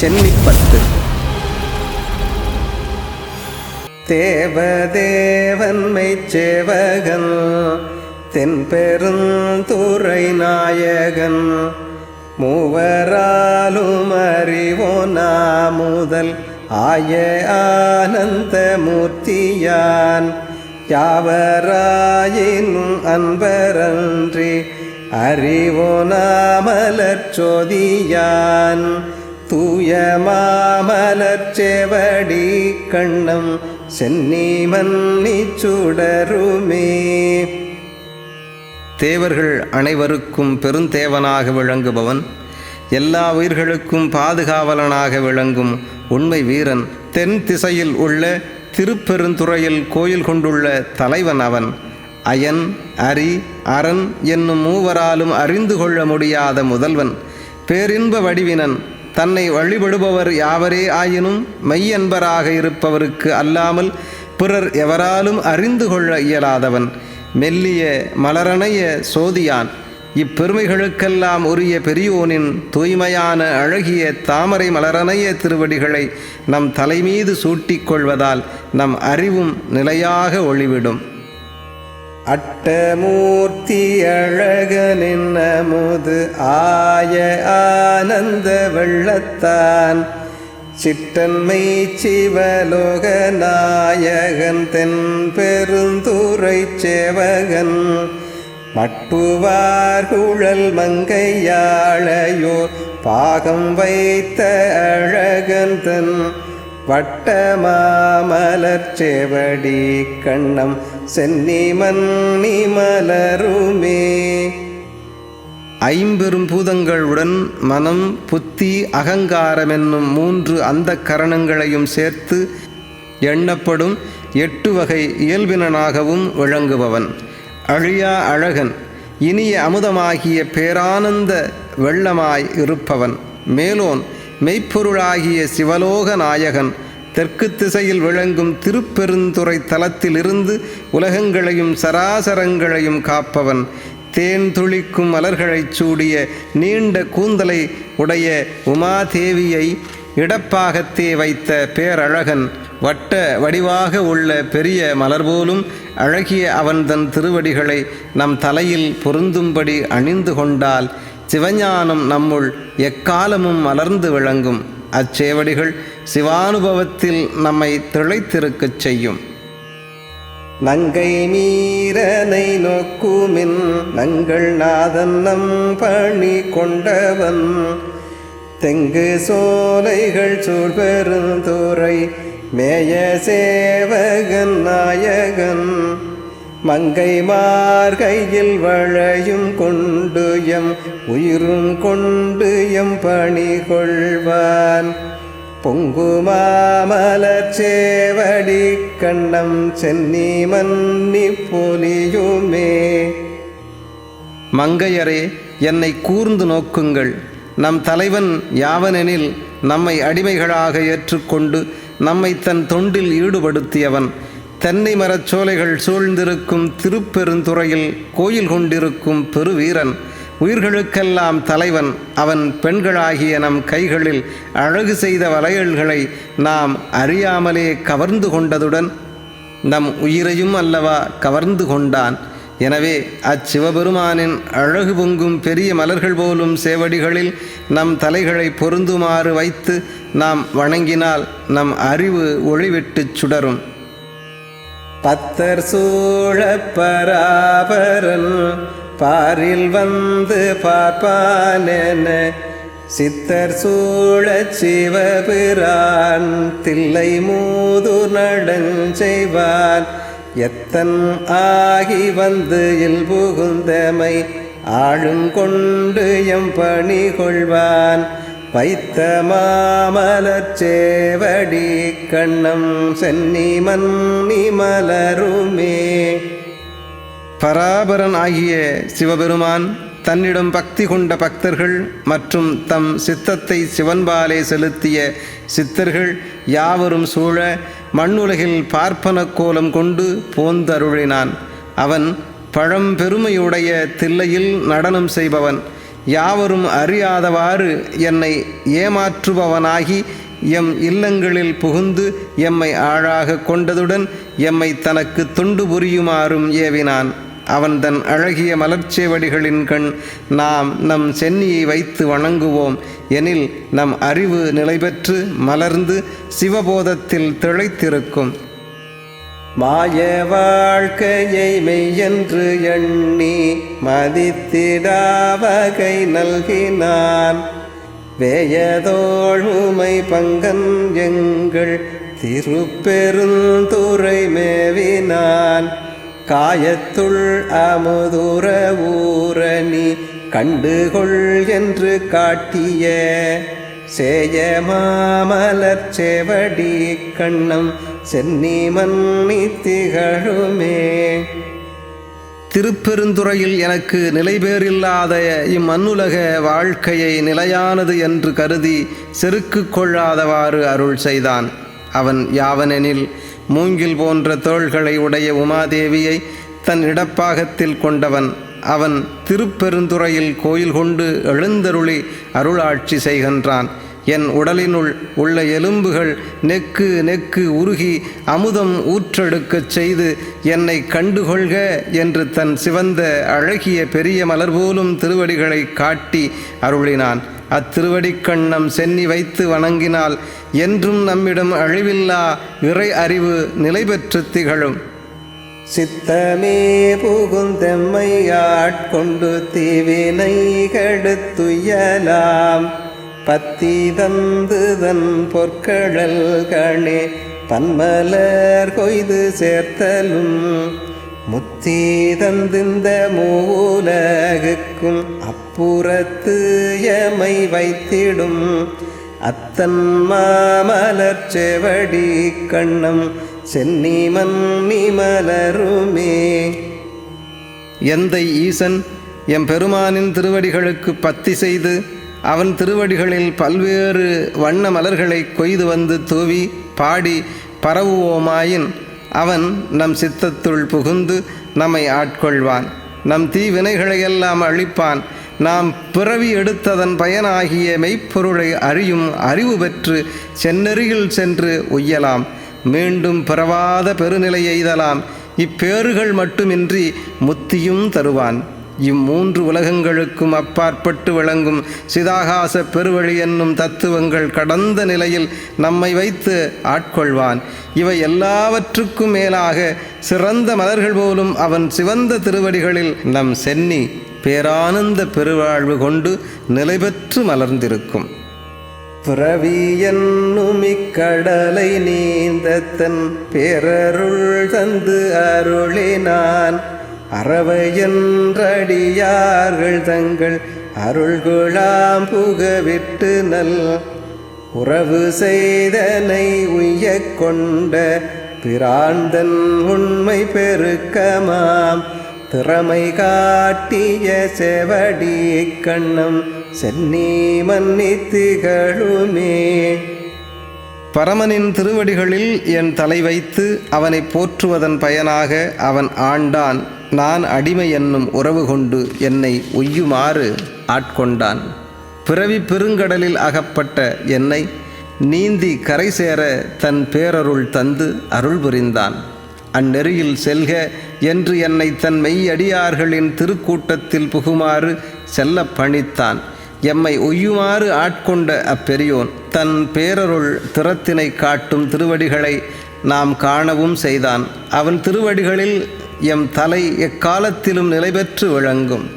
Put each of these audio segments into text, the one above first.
சென்னி பத்து. தேவதேவன்மை சேவகன் தென்பெருந்துறை நாயகன். மூவராலும் அறிவோனா முதல் ஆய ஆனந்த மூர்த்தியான். யாவராயினும் அன்பரன்றி அறிவோனாமலர் சோதியான். தூய மாமலச்செவடி கண்ணம் சென்னி மன்னி சுடருமே. தேவர்கள் அனைவருக்கும் பெருந்தேவனாக விளங்குபவன். எல்லா உயிர்களுக்கும் பாதுகாவலனாக விளங்கும் உண்மை வீரன். தென் திசையில் உள்ள திருப்பெருந்துறையில் கோயில் கொண்டுள்ள தலைவன் அவன். அயன் அரி அரண் என்னும் மூவராலும் அறிந்து கொள்ள முடியாத முதல்வன். பேரின்ப வடிவினன். தன்னை வழிபடுபவர் யாவரே ஆயினும் மெய்யன்பராக இருப்பவருக்கு அல்லாமல் பிறர் எவராலும் அறிந்து கொள்ள இயலாதவன். மெல்லிய மலரணைய சோதியான். இப்பெருமைகளுக்கெல்லாம் உரிய பெரியோனின் தூய்மையான அழகிய தாமரை மலரணைய திருவடிகளை நம் தலைமீது சூட்டிக் கொள்வதால் நம் அறிவும் நிலையாக ஒளிவிடும். அட்டமூர்த்தி அழகனின் அமுது ஆய ஆனந்த வெள்ளத்தான். சிற்றன்மை சிவலோக நாயகன் தென் பெருந்துரை சேவகன். மட்டுவார் குழல் மங்கையாழையோ பாகம் வைத்த அழகன் தன் வட்டமாமலர் செவடி கண்ணம் சென்னி மன்னி மலருமே. ஐம்பெரும் பூதங்களுடன் மனம் புத்தி அகங்காரம் என்னும் மூன்று அந்த கரணங்களையும் சேர்த்து எண்ணப்படும் எட்டு வகை இயல்பினனாகவும் விளங்குபவன். அழியா அழகன் இனிய அமுதமாகிய பேரானந்த வெள்ளமாய் இருப்பவன். மேலோன் மெய்ப்பொருளாகிய சிவலோக நாயகன் தெற்கு திசையில் விளங்கும் திருப்பெருந்துறை தலத்திலிருந்து உலகங்களையும் சராசரங்களையும் காப்பவன். தேன் துளிக்கும் மலர்களைச் சூடிய நீண்ட கூந்தலை உடைய உமாதேவியை இடப்பாகத்தே வைத்த பேரழகன். வட்ட வடிவாக உள்ள பெரிய மலர் போலும் அழகிய அவன் தன் திருவடிகளை நம் தலையில் பொருந்தும்படி அணிந்து கொண்டால் சிவஞானம் நம்முள் எக்காலமும் மலர்ந்து விளங்கும். அச்சேவடிகள் சிவானுபவத்தில் நம்மை திளைத்திருக்கச் செய்யும். நங்கை மீரனை நோக்குமின் நங்கள் நாதன் நம் பணி கொண்டவன். தெங்கு சோலைகள் சூழ்பெருந்துரை மேய சேவகன் நாயகன். மங்கை மார்கையில் வளையும் கொண்டு எம் உயிரும் கொண்டு எம் பணி கொள்வான் பொங்குமாமலர் சேவடி கண்ணம் சென்னி மன்னி பொலியுமே. மங்கையரே என்னை கூர்ந்து நோக்குங்கள். நம் தலைவன் யாவனெனில் நம்மை அடிமைகளாக ஏற்றுக்கொண்டு நம்மை தன் தொண்டில் ஈடுபடுத்தியவன். தென்னை மரச்சோலைகள் சூழ்ந்திருக்கும் திருப்பெருந்துறையில் கோயில் கொண்டிருக்கும் பெருவீரன் உயிர்களுக்கெல்லாம் தலைவன் அவன் பெண்களாகிய நம் கைகளில் அழகு செய்த வளையல்களை நாம் அறியாமலே கவர்ந்து கொண்டதுடன் நம் உயிரையும் அல்லவா கவர்ந்து கொண்டான். எனவே அச்சிவபெருமானின் அழகு பொங்கும் பெரிய மலர்கள் போலும் சேவடிகளில் நம் தலைகளை பொருந்துமாறு வைத்து நாம் வணங்கினால் நம் அறிவு ஒளிவிட்டுச் சுடரும். பத்தர் சூழப் பராபரன் பாரில் வந்து பார்ப்பானென சித்தர் சூழச் சிவபிரான் தில்லை மூது நடஞ்செய்வான். எத்தன் ஆகி வந்து இல் புகுந்தமை ஆளும் கொண்டு எம் பணி கொள்வான் வைத்த மாமலச்சேவடி கண்ணம் சென்னி மன்னி மலருமே. பராபரன் ஆகிய சிவபெருமான் தன்னிடம் பக்தி கொண்ட பக்தர்கள் மற்றும் தம் சித்தத்தை சிவன்பாலே செலுத்திய சித்தர்கள் யாவரும் சூழ மண்ணுலகில் பார்ப்பன கோலம் கொண்டு போந்தருளினான். அவன் பழம்பெருமையுடைய தில்லையில் நடனம் செய்பவன். யாவரும் அறியாதவாறு என்னை ஏமாற்றுபவனாகி எம் இல்லங்களில் புகுந்து எம்மை ஆழாக கொண்டதுடன் எம்மை தனக்கு துண்டு புரியுமாறும் ஏவினான். அவன் தன் அழகிய மலர்ச்சேவடிகளின் கண் நாம் நம் சென்னியை வைத்து வணங்குவோம். எனில் நம் அறிவு நிலைபெற்று மலர்ந்து சிவபோதத்தில் திளைத்திருக்கும். மாய வாழ்க்கையை மெய்யென்று எண்ணி மதித்திடாவகை நல்கினான். வேயதோழ்மை பங்கன் எங்கள் திருப்பெருந்துரை மேவினான். காயத்துள் அமுதுர ஊரணி கண்டுகொள் என்று காட்டிய. சேய மாமலர் செவடி கண்ணம் சென்னி மன்னி திகழுமே. திருப்பெருந்துறையில் எனக்கு நிலைபேறில்லாத இம்மண்ணுலக வாழ்க்கையை நிலையானது என்று கருதி செருக்கு கொள்ளாதவாறு அருள் செய்தான். அவன் யாவனெனில் மூங்கில் போன்ற தோள்களை உடைய உமாதேவியை தன் இடப்பாகத்தில் கொண்டவன். அவன் திருப்பெருந்துறையில் கோயில் கொண்டு எழுந்தருளி அருளாட்சி செய்கின்றான். என் உடலினுள் உள்ள எலும்புகள் நெக்கு நெக்கு உருகி அமுதம் ஊற்றெடுக்கச் செய்து என்னை கண்டுகொள்க என்று தன் சிவந்த அழகிய பெரிய மலர் போலும் திருவடிகளை காட்டி அருளினான். அத்திருவடிக்கண்ணம் சென்னி வைத்து வணங்கினால் என்றும் நம்மிடம் அழிவில்லா இறை அறிவு நிலை பெற்று திகழும். சித்தமே புகுந்தெம்மையாட்கொண்டு தீவினை கெடுத்துயலாம். பத்தி தந்துதன் பொற்கடல் கணே பன்மலர் கொய்து சேர்த்தலும். முத்தி தந்திந்த மூலகுக்கும் அப்புறத்து எமை வைத்திடும். அத்தன் மாமலர் செவடி கண்ணம் சென்னி மன்னி மலருமே எந்தை ஈசன் எம் பெருமானின் திருவடிகளுக்கு பத்தி செய்து அவன் திருவடிகளில் பல்வேறு வண்ண மலர்களை கொய்து வந்து தூவி பாடி பரவுவோமாயின் அவன் நம் சித்தத்துள் புகுந்து நம்மை ஆட்கொள்வான். நம் தீவினைகளையெல்லாம் அழிப்பான். நாம் பிறவி எடுத்ததன் பயனாகிய மெய்ப்பொருளை அறியும் அறிவு பெற்று சென்னருகில் சென்று உய்யலாம். மீண்டும் பிறவாத பெருநிலை எய்தலாம் இப்பேறுகள் மட்டுமின்றி முத்தியும் தருவான். இம்மூன்று உலகங்களுக்கும் அப்பாற்பட்டு விளங்கும் சிதாகாச பெருவழி என்னும் தத்துவங்கள் கடந்த நிலையில் நம்மை வைத்து ஆட்கொள்வான். இவை எல்லாவற்றுக்கும் மேலாக சிறந்த மலர்கள் போலும் அவன் சிவந்த திருவடிகளில் நம் சென்னி பேரானந்த பெருவாழ்வு கொண்டு நிலைபெற்று மலர்ந்திருக்கும். பிறவி என்னுமிக்கடலை நீந்தத்தன் பேரருள் தந்து அருளினான். அறவையன்றடியார்கள் தங்கள் அருள்குழாம் புகவிட்டு நல். உறவு செய்தனை உய கொண்ட பிராந்தன் உண்மை பெருக்கமாம். திறமை காட்டிய செவடி கண்ணம் சென்னே மன்னித்துகளுமே திகழுமே. பரமனின் திருவடிகளில் என் தலை வைத்து அவனை போற்றுவதன் பயனாக அவன் ஆண்டான். நான் அடிமை என்னும் உறவு கொண்டு என்னை ஒய்யுமாறு ஆட்கொண்டான். பிறவி பெருங்கடலில் அகப்பட்ட என்னை நீந்தி கரை சேர தன் பேரருள் தந்து அருள் புரிந்தான். அந்நெறியில் செல்க என்று என்னை தன் மெய்யடியார்களின் திருக்கூட்டத்தில் புகுமாறு செல்ல பணித்தான். எம்மை ஒய்யுமாறு ஆட்கொண்ட அப்பெரியோன் தன் பேரருள் திறத்தினை காட்டும் திருவடிகளை நாம் காணவும் செய்தான். அவன் திருவடிகளில் எம் தலை எக்காலத்திலும் நிலைபெற்று விளங்கும்.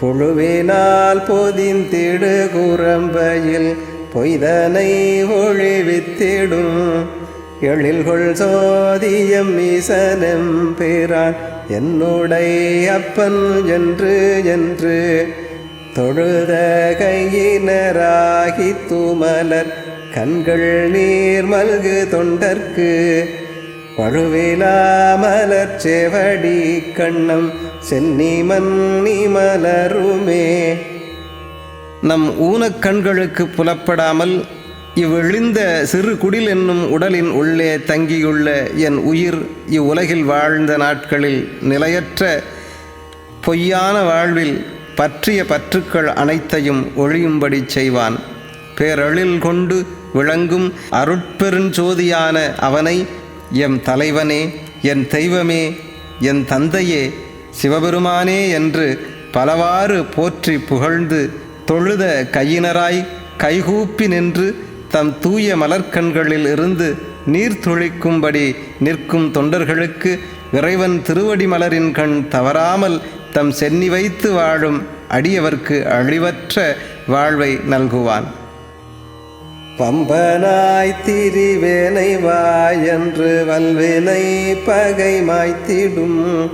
புழுவினால் பொதிந்திடு குரம்பையில் பொய்தனை ஒழிவித்திடும் எழில்கொள் சோதியம் ஈசனம் பேரான் என்னுடைய அப்பன் என்று என்று தொழுத கையினராகி தூமலர் கண்கள் நீர் மல்கு தொண்டர்க்கு பழுவிலாமலர் செவடி கண்ணம் சென்னி மன்னி மலருமே. நம் ஊனக்கண்களுக்கு புலப்படாமல் இவ்விழிந்த சிறு குடில் என்னும் உடலின் உள்ளே தங்கியுள்ள என் உயிர் இவ்வுலகில் வாழ்ந்த நாட்களில் நிலையற்ற பொய்யான வாழ்வில் பற்றிய பற்றுக்கள் அனைத்தையும் ஒழியும்படி செய்வான். பேரழில் கொண்டு விளங்கும் அருட்பெருஞ்சோதியான அவனை எம் தலைவனே என் தெய்வமே என் தந்தையே சிவபெருமானே என்று பலவாறு போற்றி புகழ்ந்து தொழுத கையினராய் கைகூப்பி நின்று தம் தூய மலர்க்கண்களில் இருந்து நீர் துளிக்கும்படி நிற்கும் தொண்டர்களுக்கு இறைவன் திருவடி மலரின் கண் தவறாமல் தம் சென்னி வைத்து வாழும் அடியவர்க்கு அழிவற்ற வாழ்வை நல்குவான். பம்பனாய் திரிவேனை வாயன்று வல்வினை பகை மாய்த்திடும்.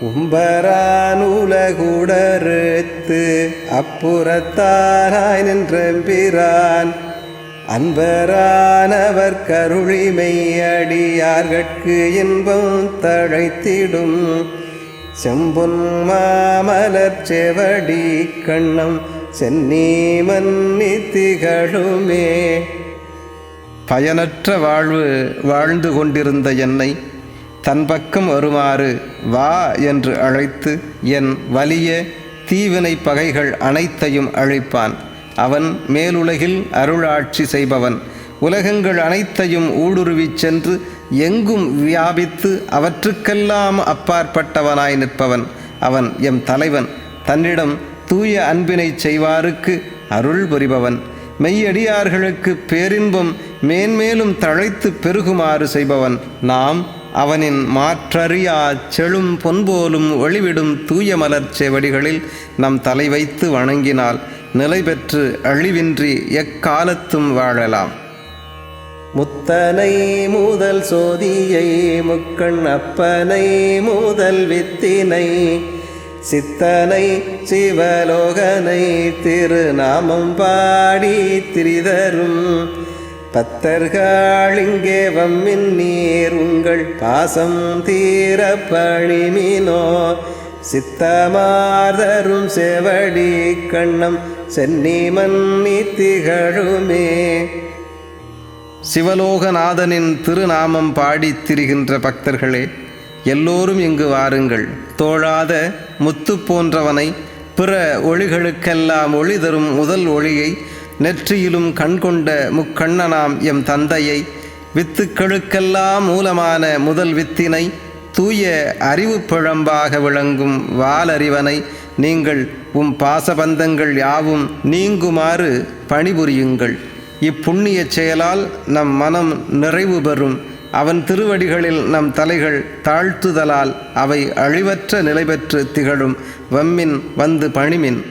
உம்பரான் உலகுடறுத்து அப்புறத்தாராய் நின்றெம்பிரான். அன்பரானவர் கருளிமை அடியார்கட்கு இன்பம் தழைத்திடும். செம்பொன் மாமலர் செவடி கண்ணம் சென்னி மன்னி திகழுமே பயனற்ற வாழ்வு வாழ்ந்து கொண்டிருந்த என்னை தன் பக்கம் வருமாறு வா என்று அழைத்து என் வலிய தீவினை பகைகள் அனைத்தையும் அழிப்பான். அவன் மேலுலகில் அருளாட்சி செய்பவன். உலகங்கள் அனைத்தையும் ஊடுருவிச் சென்று எங்கும் வியாபித்து அவற்றுக்கெல்லாம் அப்பாற்பட்டவனாய் நிற்பவன். அவன் எம் தலைவன். தன்னிடம் தூய அன்பினை செய்வாருக்கு அருள் புரிபவன். மெய்யடியார்களுக்கு பேரின்பம் மேன்மேலும் தழைத்து பெருகுமாறு செய்பவன். நாம் அவனின் மாற்றறியா செழும் பொன்போலும் ஒளிவிடும் தூய மலர் செவடிகளில் நம் தலை வைத்து வணங்கினால் நிலை பெற்று அழிவின்றி எக்காலத்தும் வாழலாம். முத்தனை முதல் சோதியை முக்கண் அப்பனை முதல் வித்தினை சித்தனை சிவலோகனை திருநாமம் பாடி திரிதரும். பத்தர்கள் இங்கே வம்மின் நீர் உங்கள் பாசம் தீர பழிமினோ சித்தமார்தரும் செவடி கண்ணம் சென்னி மன்னி திகழுமே. சிவலோகநாதனின் திருநாமம் பாடித் திரிகின்ற பக்தர்களே எல்லோரும் இங்கு வாருங்கள். தோழாத முத்து போன்றவனை பிற ஒளிகளுக்கெல்லாம் ஒளி தரும் முதல் ஒளியை நெற்றியிலும் கண்கொண்ட முக்கண்ணனாம் எம் தந்தையை வித்துக்களுக்கெல்லாம் மூலமான முதல் வித்தினை தூய அறிவு பிழம்பாக விளங்கும் வாலறிவனை நீங்கள் உம் பாசபந்தங்கள் யாவும் நீங்குமாறு பணிபுரியுங்கள். இப்புண்ணிய செயலால் நம் மனம் நிறைவு பெறும். அவன் திருவடிகளில் நம் தலைகள் தாழ்த்துதலால் அவை அழிவற்ற நிலை பெற்று திகழும். வம்மின் வந்து பணிமின்.